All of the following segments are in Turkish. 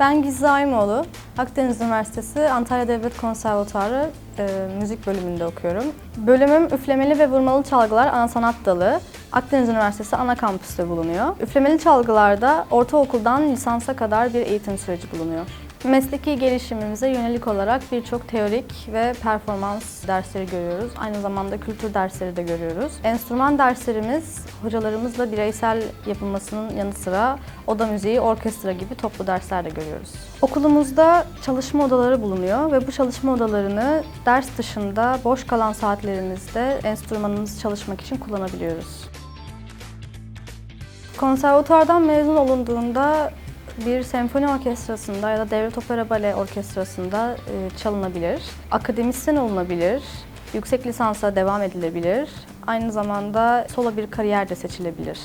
Ben Gizli Aymoğlu, Akdeniz Üniversitesi Antalya Devlet Konservatuarı e, müzik bölümünde okuyorum. Bölümüm üflemeli ve vurmalı çalgılar ana sanat dalı. Akdeniz Üniversitesi ana kampüste bulunuyor. Üflemeli çalgılarda ortaokuldan lisansa kadar bir eğitim süreci bulunuyor. Mesleki gelişimimize yönelik olarak birçok teorik ve performans dersleri görüyoruz. Aynı zamanda kültür dersleri de görüyoruz. Enstrüman derslerimiz hocalarımızla bireysel yapılmasının yanı sıra oda müziği, orkestra gibi toplu dersler de görüyoruz. Okulumuzda çalışma odaları bulunuyor ve bu çalışma odalarını ders dışında boş kalan saatlerimizde enstrümanımızı çalışmak için kullanabiliyoruz. Konservatuardan mezun olunduğunda bir senfoni orkestrasında ya da devlet opera bale orkestrasında e, çalınabilir. Akademisyen olunabilir. Yüksek lisansa devam edilebilir. Aynı zamanda solo bir kariyer de seçilebilir.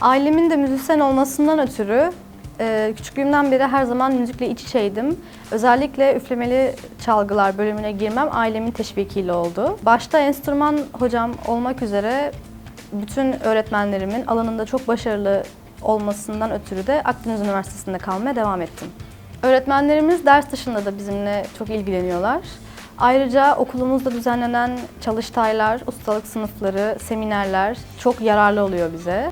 Ailemin de müzisyen olmasından ötürü e, küçüklüğümden beri her zaman müzikle iç içeydim. Özellikle üflemeli çalgılar bölümüne girmem ailemin teşvikiyle oldu. Başta enstrüman hocam olmak üzere bütün öğretmenlerimin alanında çok başarılı olmasından ötürü de Akdeniz Üniversitesi'nde kalmaya devam ettim. Öğretmenlerimiz ders dışında da bizimle çok ilgileniyorlar. Ayrıca okulumuzda düzenlenen çalıştaylar, ustalık sınıfları, seminerler çok yararlı oluyor bize.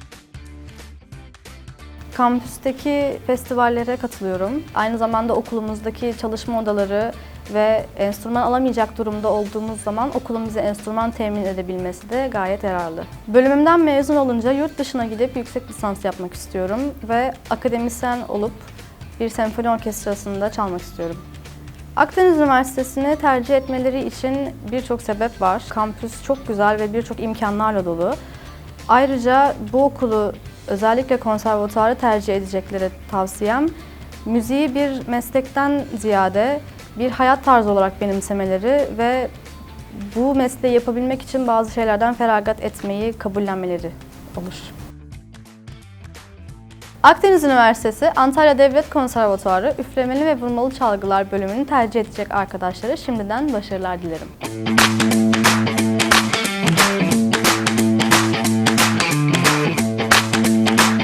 Kampüsteki festivallere katılıyorum. Aynı zamanda okulumuzdaki çalışma odaları ve enstrüman alamayacak durumda olduğumuz zaman okulun bize enstrüman temin edebilmesi de gayet yararlı. Bölümümden mezun olunca yurt dışına gidip yüksek lisans yapmak istiyorum ve akademisyen olup bir senfoni orkestrasında çalmak istiyorum. Akdeniz Üniversitesi'ni tercih etmeleri için birçok sebep var. Kampüs çok güzel ve birçok imkanlarla dolu. Ayrıca bu okulu özellikle konservatuarı tercih edeceklere tavsiyem müziği bir meslekten ziyade bir hayat tarzı olarak benimsemeleri ve bu mesleği yapabilmek için bazı şeylerden feragat etmeyi kabullenmeleri olur. Akdeniz Üniversitesi Antalya Devlet Konservatuarı Üflemeli ve Vurmalı Çalgılar bölümünü tercih edecek arkadaşlara şimdiden başarılar dilerim.